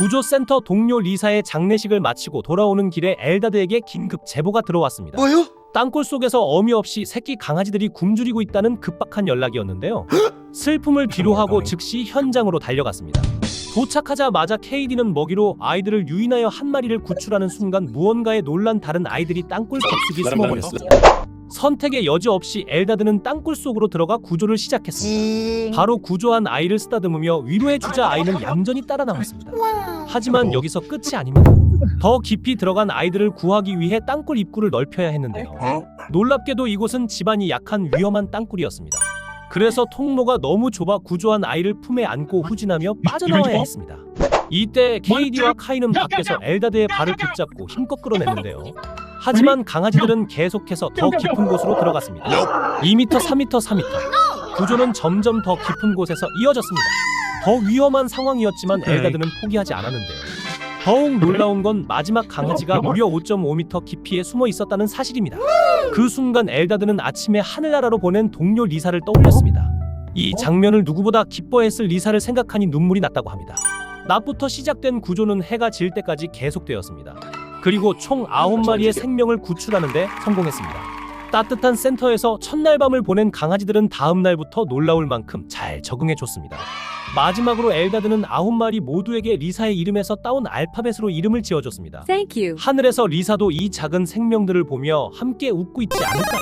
구조센터 동료 리사의 장례식을 마치고 돌아오는 길에 엘다드에게 긴급 제보가 들어왔습니다. 뭐요? 땅굴 속에서 어미 없이 새끼 강아지들이 굶주리고 있다는 급박한 연락이었는데요. 슬픔을 뒤로하고 즉시 현장으로 달려갔습니다. 도착하자마자 KD는 먹이로 아이들을 유인하여 한 마리를 구출하는 순간 무언가에 놀란 다른 아이들이 땅굴 깊숙이 숨어버렸습니다. 선택의 여지 없이 엘다드는 땅굴 속으로 들어가 구조를 시작했습니다. 바로 구조한 아이를 쓰다듬으며 위로해주자 아이는 얌전히 따라 나왔습니다. 하지만 여기서 끝이 아닙니다. 더 깊이 들어간 아이들을 구하기 위해 땅굴 입구를 넓혀야 했는데요. 놀랍게도 이곳은 집안이 약한 위험한 땅굴이었습니다. 그래서 통로가 너무 좁아 구조한 아이를 품에 안고 후진하며 빠져나와야 했습니다. 이때 KD와 카이는 밖에서 엘다드의 발을 붙잡고 힘껏 끌어냈는데요. 하지만 강아지들은 계속해서 더 깊은 곳으로 들어갔습니다. 2m, 3m, 4m. 구조는 점점 더 깊은 곳에서 이어졌습니다. 더 위험한 상황이었지만 엘다드는 포기하지 않았는데요. 더욱 놀라운 건 마지막 강아지가 무려 5.5m 깊이에 숨어 있었다는 사실입니다. 그 순간 엘다드는 아침에 하늘나라로 보낸 동료 리사를 떠올렸습니다. 이 장면을 누구보다 기뻐했을 리사를 생각하니 눈물이 났다고 합니다. 낮부터 시작된 구조는 해가 질 때까지 계속되었습니다. 그리고 총 9마리의 생명을 구출하는데 성공했습니다. 따뜻한 센터에서 첫날 밤을 보낸 강아지들은 다음 날부터 놀라울 만큼 잘 적응해 줬습니다. 마지막으로 엘다드는 9마리 모두에게 리사의 이름에서 따온 알파벳으로 이름을 지어줬습니다. Thank you. 하늘에서 리사도 이 작은 생명들을 보며 함께 웃고 있지 않을까요?